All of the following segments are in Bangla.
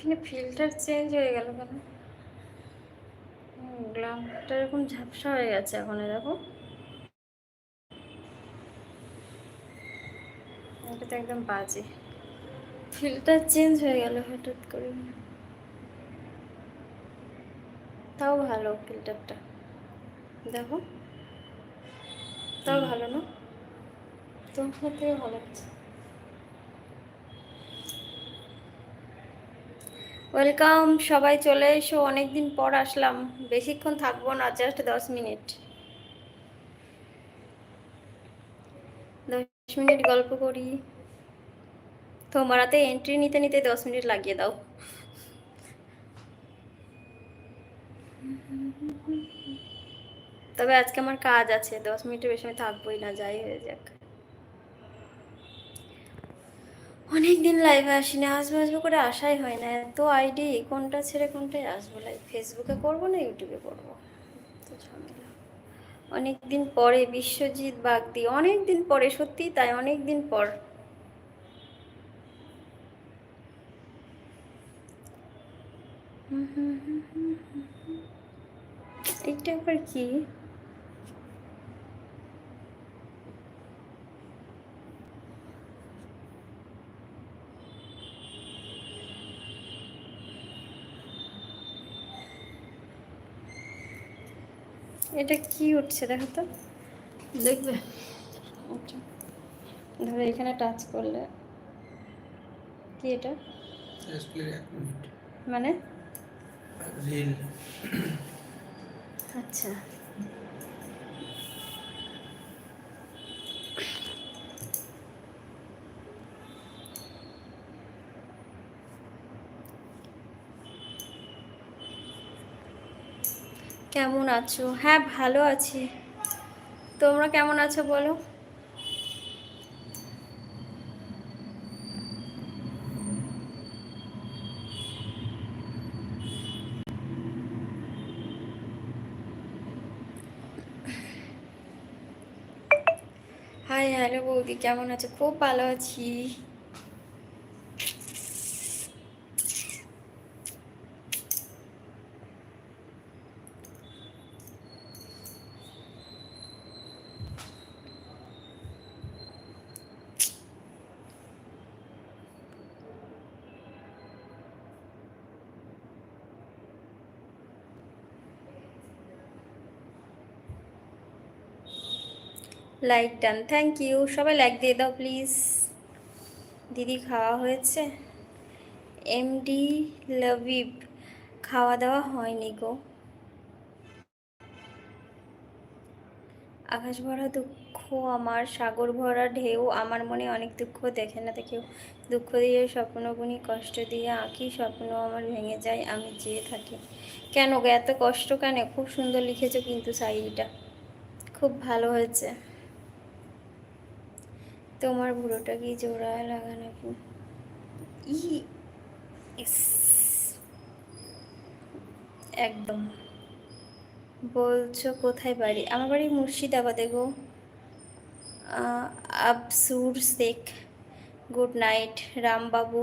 এখানে ফিল্টার চেঞ্জ হয়ে গেল কেন? গ্লামটা এরকম ঝাপসা হয়ে গেছে এখন দেখো। এটা তো একদম বাজে। ফিল্টার চেঞ্জ হয়ে গেল হঠাৎ করে। তাও ভালো ফিল্টারটা দেখো। তাও ভালো না? তোমার সাথে ভালো লাগছে ওয়েলকাম সবাই চলে এসো, অনেকদিন পর আসলাম। বেশিক্ষণ থাকব না জাস্ট দশ মিনিট। দশ মিনিট গল্প করি। তোমার হাতে এন্ট্রি নিতে নিতে দশ মিনিট লাগিয়ে দাও। তবে আজকে আমার কাজ আছে, দশ মিনিটের বেশি আমি থাকবোই না, যাই হয়ে যাক। অনেক দিন লাইভে আসি না আসব আসব করে আসাই হয় না। এত আইডি কোনটা ছেড়ে কোনটায় আসব? লাইভ ফেসবুকে করব না ইউটিউবে করব? ঝামেলা। অনেক দিন পরে বিশ্বজিৎ বাগদি অনেক দিন পরে, সত্যি তাই অনেক দিন পর এইটা আবার কি? এটা কি উঠছে দেখো তো। দেখবে। আচ্ছা। ধরো এখানে টাচ করলে। কি এটা? মানে? আচ্ছা। কেমন আছো? হ্যাঁ ভালো আছি। তোমরা কেমন আছো বলো? হাই, হ্যালো বৌদি, কেমন আছো? খুব ভালো আছি। লাইক ডান থ্যাংক ইউ সবাই লাইক দিয়ে দাও প্লিজ দিদি খাওয়া হয়েছে? এমডি লবিব খাওয়া দাওয়া হয়নি গো। আকাশ ভরা দুঃখ আমার, সাগর ভরা ঢেউ, আমার মনে অনেক দুঃখ দেখে না দেখেও। দুঃখ দিয়ে স্বপ্নগুনি কষ্ট দিয়ে, আঁকি, স্বপ্ন আমার ভেঙে যায়, আমি চেয়ে থাকি। কেন গো, এত কষ্ট কেন? খুব সুন্দর লিখেছো কিন্তু শাড়িটা। খুব ভালো হয়েছে। তোমার ভুড়োটা কি জোড়া লাগানো কি ই। একদম। বলছো কোথায় বাড়ি? আমার বাড়ি মুর্শিদাবাদে গো। Absur Sheikh. Good night, Rambabu.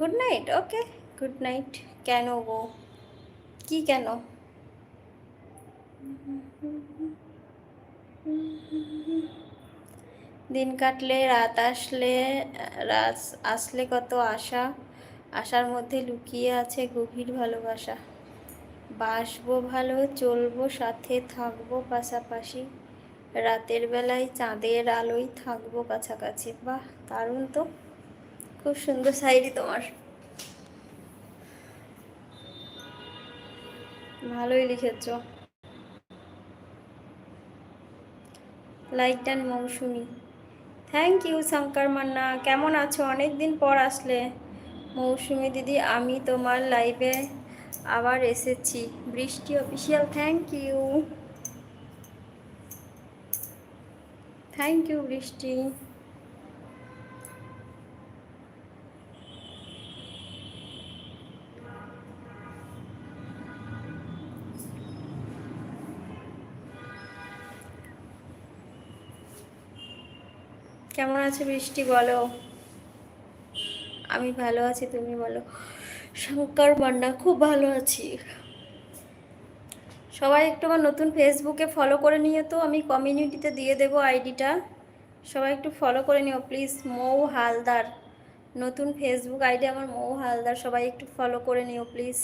Good night, okay, good night. কেন গো? কি কেন? দিন কাটলে, রাত আসলে রাত আসলে কত আশা। আশার মধ্যে লুকিয়ে আছে গভীর ভালোবাসা। বাসবো ভালো, চলবো, সাথে থাকব পাশাপাশি। রাতের বেলায় চাঁদের আলোয় থাকব কাছাকাছি। বাহ, দারুণ তো। খুব সুন্দর শাড়ি তোমার। ভালোই লিখেছো। Light done Mousumi. Thank you Shankar Manna কেমন আছো? অনেক দিন পর আসলে। মৌসুমি দিদি, আমি তোমার লাইভে আবার এসেছি। Brishti official thank you thank you Brishti. কেমন আছে বৃষ্টি বলো? আমি ভালো আছি, তুমি বলো। শঙ্কর মান্ডা খুব ভালো আছি। সবাই একটু আমার নতুন ফেসবুকে ফলো করে নিও তো, আমি কমিউনিটিতে দিয়ে দেবো আইডিটা সবাই একটু ফলো করে নিও প্লিজ মৌ হালদার। নতুন ফেসবুক আইডি আমার মৌ হালদার, সবাই একটু ফলো করে নিও প্লিজ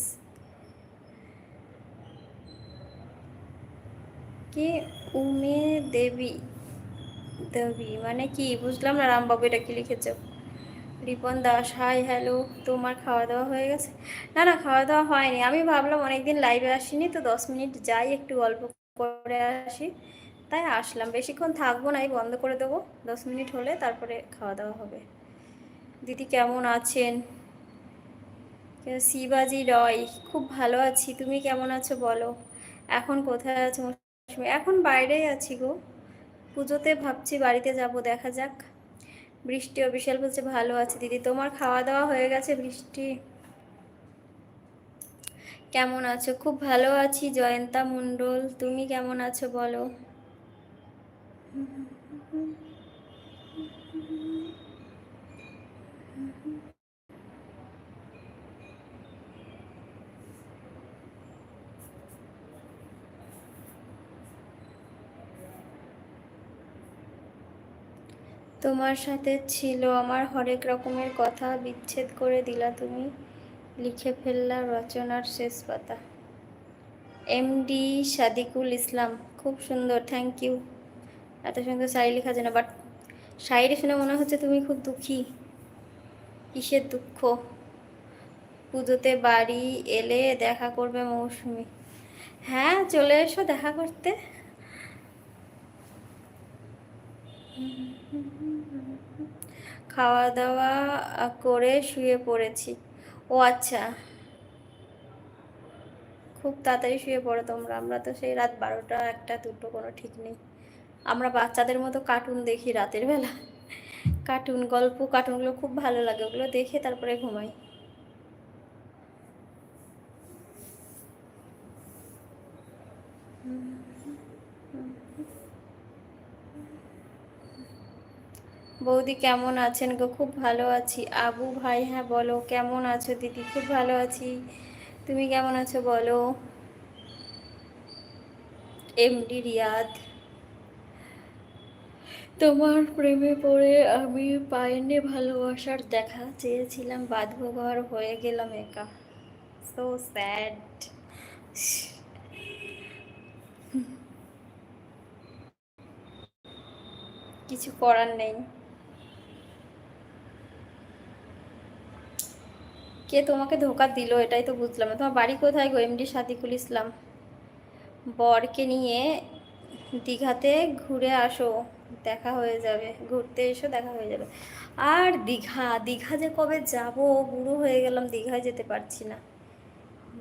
কি? উমে দেবী। দেবী মানে কি? বুঝলাম না, রামবাবু এটা কি লিখেছ? রিপন দাস, হাই, হ্যালো, তোমার খাওয়া দাওয়া হয়ে গেছে? না না খাওয়া দাওয়া হয়নি। আমি ভাবলাম অনেকদিন লাইভে আসিনি, তো দশ মিনিট যাই, একটু গল্প করে আসি। তাই আসলাম। বেশিক্ষণ থাকব না বন্ধ করে দেবো। দশ মিনিট হলে তারপরে খাওয়া দাওয়া হবে। দিদি কেমন আছেন? শিবাজি রয়, খুব ভালো আছি। তুমি কেমন আছো বলো? এখন কোথায় আছো? এখন বাইরেই আছি গো। পুজোতে ভাবছি বাড়িতে যাব, দেখা যাক। বৃষ্টি অবিশাল বলছে, ভালো আছে দিদি, তোমার খাওয়া দাওয়া হয়ে গেছে বৃষ্টি? কেমন আছো? খুব ভালো আছি, জয়ন্তা মণ্ডল, তুমি কেমন আছো বলো? তোমার সাথে ছিল, আমার হরেক রকমের কথা বিচ্ছেদ করে দিলা তুমি। লিখে ফেললা রচনার শেষ পাতা। এমডি সাদিকুল ইসলাম, খুব সুন্দর থ্যাংক ইউ এত সুন্দর শাড়ি লেখা যায় না বাট শাড়ি শুনে মনে হচ্ছে তুমি খুব দুঃখী। কিসের দুঃখ? পুজোতে বাড়ি এলে দেখা করবে মৌসুমি। হ্যাঁ চলে এসো দেখা করতে। খাওয়া দাওয়া করে শুয়ে পড়েছি। ও আচ্ছা। খুব তাড়াতাড়ি শুয়ে পড়ো তোমরা। আমরা তো সেই রাত বারোটা, একটা, দুটো, কোনো ঠিক নেই। আমরা বাচ্চাদের মতো কার্টুন দেখি রাতের বেলা। কার্টুন গল্প কার্টুনগুলো খুব ভালো লাগে। ওগুলো দেখে তারপরে ঘুমাই। বৌদি কেমন আছেন গো? খুব ভালো আছি। আবু ভাই হ্যাঁ বলো, কেমন আছো দিদি? খুব ভালো আছি। তুমি কেমন আছো বলো? এমডি রিয়াদ। তোমার প্রেমে পড়ে আমি পাইনি ভালোবাসার দেখা চেয়েছিলাম বাঁধবো ঘর হয়ে গেলাম একা। সো স্যাড কিছু করার নেই। কে তোমাকে ধোকা দিল? এটাই তো বুঝলাম। না তোমার বাড়ি কোথায় গো? এমডি সাদিকুল ইসলাম। বরকে নিয়ে দীঘাতে ঘুরে আসো। দেখা হয়ে যাবে। ঘুরতে এসো, দেখা হয়ে যাবে। আর দীঘা? দীঘা যে কবে যাব? বুড়ো হয়ে গেলাম, দীঘায় যেতে পারছি না।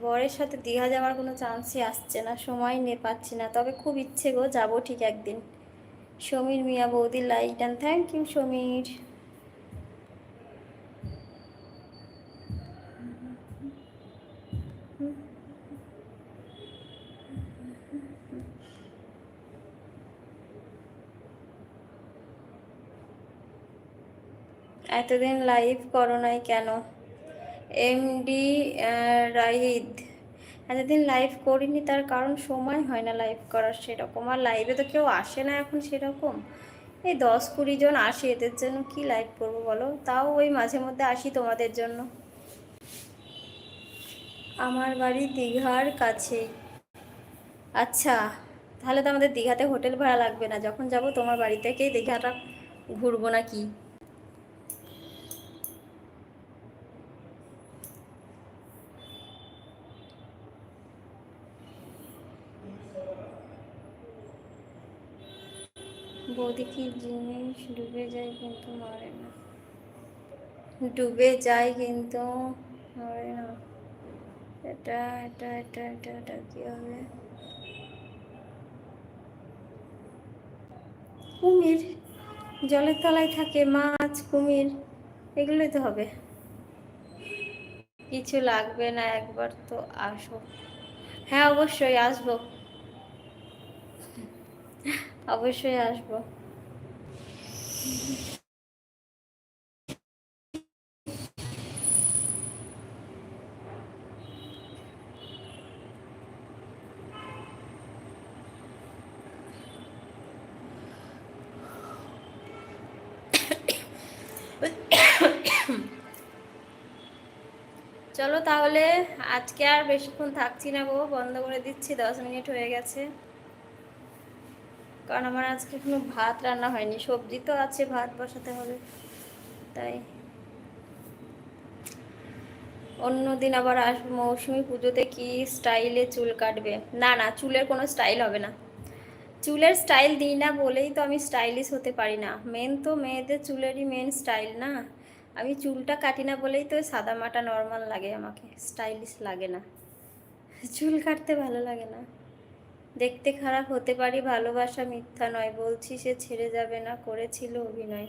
বরের সাথে দীঘা যাওয়ার কোনো চান্সই আসছে না। সময় নিয়ে পাচ্ছি না। তবে খুব ইচ্ছে গো, যাব ঠিক একদিন। সমীর মিয়া বৌদি like and thank you Samir. এতদিন লাইভ করো নাই কেন? M MD Rahid. এতদিন লাইভ করিনি, তার কারণ সময় হয় না লাইভ করার সেরকম। আর লাইভে তো কেউ আসে না এখন সেরকম। এই দশ কুড়ি জন আসে, এদের জন্য কি লাইভ করব বলো? তাও ওই মাঝে মধ্যে আসি তোমাদের জন্য। আমার বাড়ি দীঘার কাছে। আচ্ছা তাহলে তো আমাদের দীঘাতে হোটেল ভাড়া লাগবে না। যখন যাব তোমার বাড়ি থেকেই দীঘাটা ঘুরবো না কি জিনিস ডুবে যায় কিন্তু মরে না। ডুবে যায় কিন্তু মরে না। এটা এটা এটা এটা এটা কি হবে কুমির, জলের তলায় থাকে মাছ, কুমির, এগুলোই তো হবে। কিছু লাগবে না, একবার তো আসো। হ্যাঁ অবশ্যই আসব। অবশ্যই আসব। চলো তাহলে, আজকে আর বেশিক্ষণ থাকছি না গো, বন্ধ করে দিচ্ছি, দশ মিনিট হয়ে গেছে। কারণ আমার আজকে কোনো ভাত রান্না হয়নি। সবজি তো আছে, ভাত বসাতে হবে। তাই। অন্যদিন আবার আসব মৌসুমি পুজোতে কি স্টাইলে চুল কাটবে? না না, চুলের কোনো স্টাইল হবে না। চুলের স্টাইল দিই না বলেই তো আমি স্টাইলিশ হতে পারি না। মেন তো মেয়েদের চুলেরই মেন স্টাইল না। আমি চুলটা কাটি না বলেই তো সাদা মাটা নর্মাল লাগে আমাকে। স্টাইলিশ লাগে না। চুল কাটতে ভালো লাগে না। দেখতে খারাপ হতে পারি, ভালোবাসা মিথ্যা নয়, বলছি সে ছেড়ে যাবে না, করেছিল অভিনয়।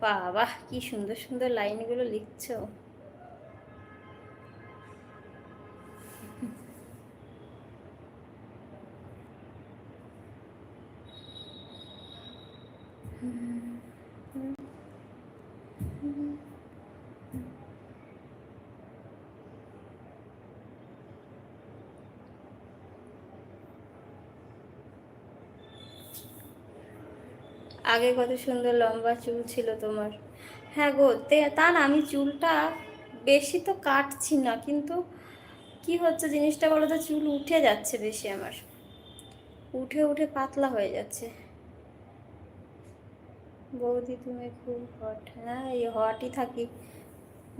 বাবা কি সুন্দর সুন্দর লাইনগুলো লিখছো। আগে কত সুন্দর লম্বা চুল ছিল তোমার। হ্যাঁ গো, তে- না, আমি চুলটা বেশি তো কাটছি না, কিন্তু কি হচ্ছে জিনিসটা বলো তো, চুল উঠে যাচ্ছে বেশি আমার। উঠে উঠে পাতলা হয়ে যাচ্ছে। বৌদি, তুমি খুব হট হ্যাঁ এই হটই থাকি।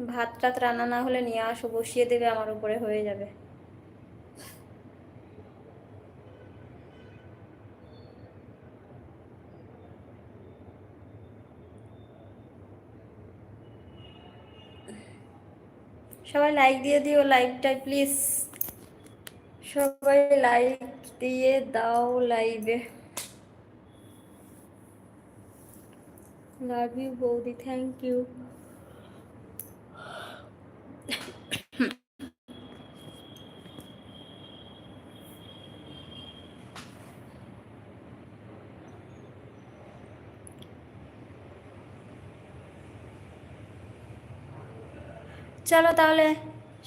ভাত টাত রান্না না হলে নিয়ে আসো, বসিয়ে দেবে, আমার উপরে হয়ে যাবে। সবাই লাইক দিয়ে দিও লাইভটা প্লিজ সবাই লাইক দিয়ে দাও লাইভে লাভ ইউ বৌদি থ্যাংক ইউ চলো তাহলে,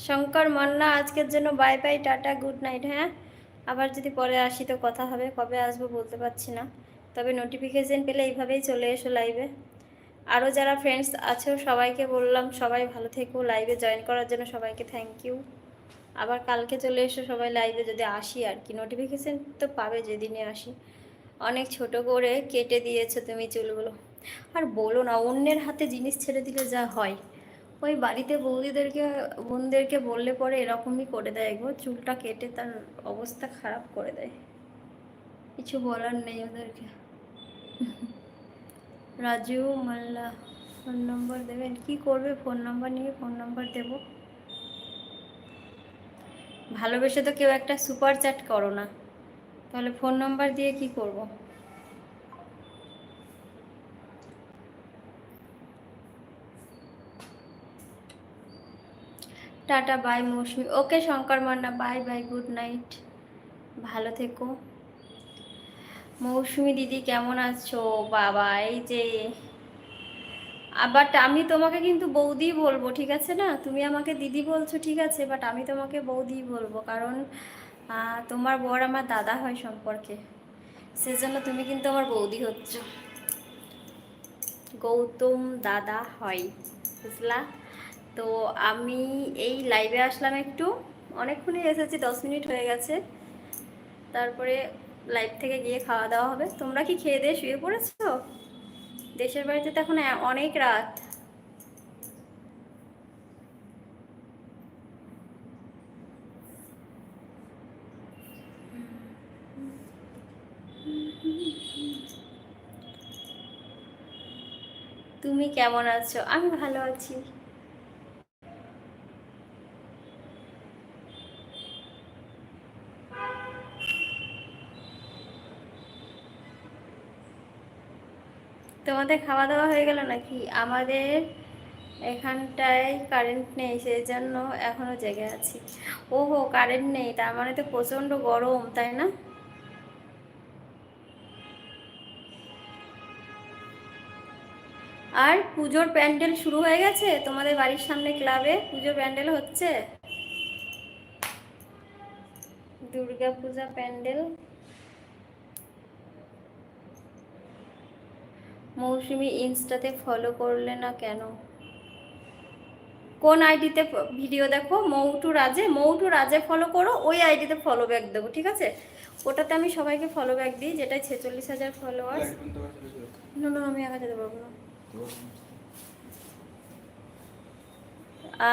শঙ্কর, মান্না, আজকের জন্য bye bye tata good night হ্যাঁ? আবার যদি পরে আসি তো কথা হবে, কবে আসব বলতে পারছি না। তবে নোটিফিকেশন পেলে এইভাবেই চলে এসো লাইভে আরও যারা ফ্রেন্ডস আছো, সবাইকে বললাম, সবাই ভালো থেকো লাইভে জয়েন করার জন্য সবাইকে থ্যাংক ইউ আবার কালকে চলে এসো সবাই লাইভে যদি আসি আর কি। নোটিফিকেশন তো পাবে যেদিনে আসি। অনেক ছোট করে কেটে দিয়েছ তুমি চুলগুলো। আর বলো না, অন্যের হাতে জিনিস ছেড়ে দিলে যা হয়। ওই বাড়িতে বৌদিদেরকে, বোনদেরকে বললে পরে এরকমই করে দেয় গো। চুলটা কেটে তার অবস্থা খারাপ করে দেয়। কিছু বলার নেই ওদেরকে। রাজু, মাল্লা ফোন নম্বর দেবেন? কি করবে ফোন নাম্বার নিয়ে? ফোন নাম্বার দেব। ভালোবেসে তো কেউ একটা সুপার চ্যাট করো না। তাহলে ফোন নাম্বার দিয়ে কি করব? Tata, bye Mousumi. Okay, Shankar Manna, bye bye, good night. ভালো থেকো। মৌসুমি দিদি, কেমন আছো? বাবা, এই যে বাট আমি তোমাকে কিন্তু বৌদি বলব, ঠিক আছে না? তুমি আমাকে দিদি বলছো, ঠিক আছে বাট আমি তোমাকে বৌদি বলব, কারণ তোমার বর আমার দাদা হয় সম্পর্কে। সেজন্য তুমি কিন্তু আমার বৌদি হচ্ছ। গৌতম দাদা হয়, বুঝলা? তো আমি এই লাইভে আসলাম একটু। অনেকক্ষণই এসেছি দশ মিনিট হয়ে গেছে। তারপরে লাইভ থেকে গিয়ে খাওয়া দাওয়া হবে। তোমরা কি খেয়ে দিয়ে শুয়ে পড়েছো? দেশের বাড়িতে তো এখন অনেক রাত। তুমি কেমন আছো? আমি ভালো আছি। তোমাদের খাওয়া দাওয়া হয়ে গেল নাকি? আমাদের এখানটায় কারেন্ট নেই সেই জন্য এখনও জেগে আছি। ও হো কারেন্ট নেই, তার মানে তো প্রচণ্ড গরম, তাই না? আর পুজোর প্যান্ডেল শুরু হয়ে গেছে? তোমাদের বাড়ির সামনে ক্লাবে পুজোর প্যান্ডেল হচ্ছে? দুর্গা পূজা প্যান্ডেল? মৌসুমি ইনস্টাতে ফলো করলে না কেন? কোন আইডিতে ভিডিও দেখো? মৌটু রাজে মৌটু রাজে ফলো করো ওই আইডিতে ফলো ব্যাক দেবো ঠিক আছে? ওটাতে আমি সবাইকে ফলো ব্যাক দিই যেটাই ছেচল্লিশ হাজার ফলোয়ার্স না না আমি একা যেতে পারব না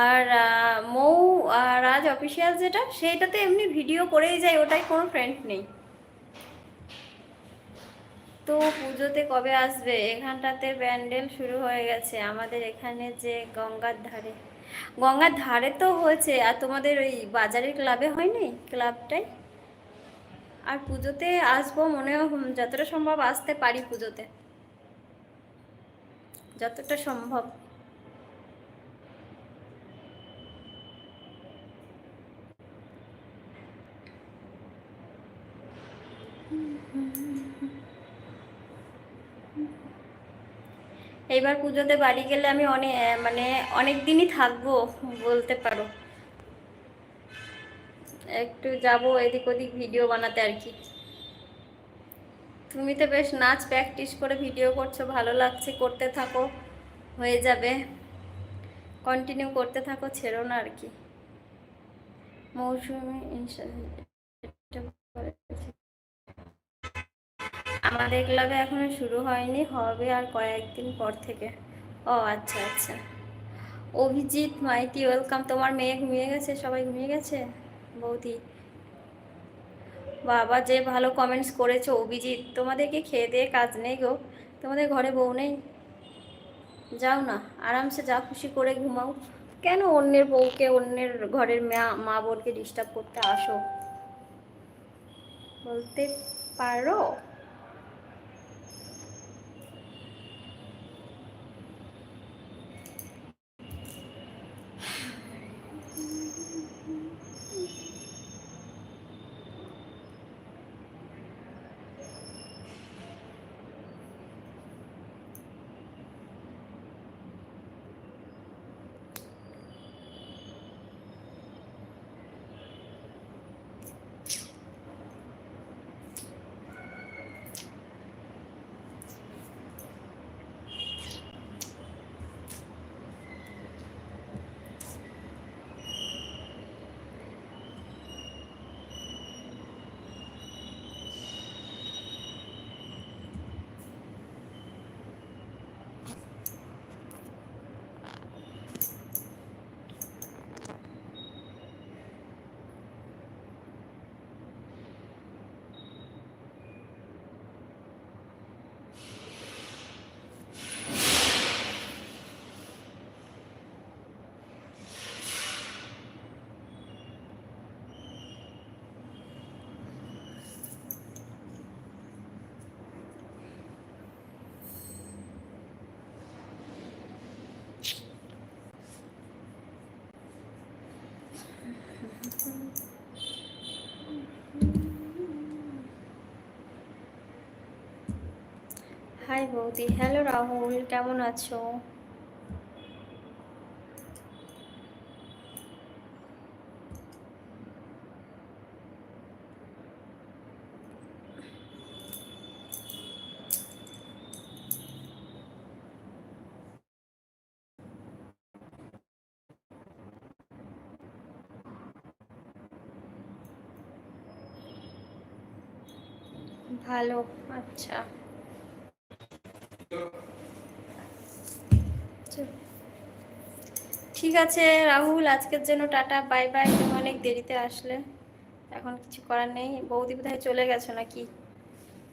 আর মৌ রাজ অফিসিয়াল যেটা সেইটাতে এমনি ভিডিও করেই যায় ওটাই কোনো ফ্রেন্ড নেই। তো পুজোতে কবে আসবে? এখানটাতে প্যান্ডেল শুরু হয়ে গেছে। আমাদের এখানে যে গঙ্গার ধারে। গঙ্গার ধারে তো হয়েছে। আর তোমাদের ওই বাজারের ক্লাবে হয়নি? ক্লাবটাই? আর পুজোতে আসব মনে যতটা সম্ভব আসতে পারি পুজোতে। যতটা সম্ভব। এইবার পুজোতে বাড়ি গেলে আমি অনেক মানে অনেক দিনই থাকব, বলতে পারো। একটু যাব এদিক ওদিক ভিডিও বানাতে আর কি। তুমি তো বেশ নাচ প্র্যাকটিস করে ভিডিও করছ, ভালো লাগছে, করতে থাকো, হয়ে যাবে। কন্টিনিউ করতে থাকো, ছেড়ো না আর কি। মৌসুমি বলেছে। আমাদের ক্লাবে এখনও শুরু হয়নি, হবে আর কয়েকদিন পর থেকে। ও আচ্ছা আচ্ছা। অভিজিৎ, মাইতি, ওয়েলকাম। তোমার মেয়ে ঘুমিয়ে গেছে? সবাই ঘুমিয়ে গেছে? বৌদি। বাবা, যে ভালো কমেন্টস করেছ, অভিজিৎ। তোমাদেরকে খেয়ে দিয়ে কাজ নেই গো। তোমাদের ঘরে বউ নেই? যাও না, আরামসে যা খুশি করে ঘুমাও। কেন অন্যের বউকে, অন্যের ঘরের মা মা বোনকে ডিস্টার্ব করতে আসো? বলতে পারো? হাই বৌদি হ্যালো রাহুল কেমন আছো? ভালো আচ্ছা। ঠিক আছে, রাহুল, আজকের জন্য টাটা বাই বাই তুমি অনেক দেরিতে আসলে। এখন কিছু করার নেই। বৌদি বোধহয় চলে গেছো নাকি?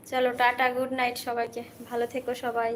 চলো, টাটা গুড নাইট সবাইকে। ভালো থেকো সবাই।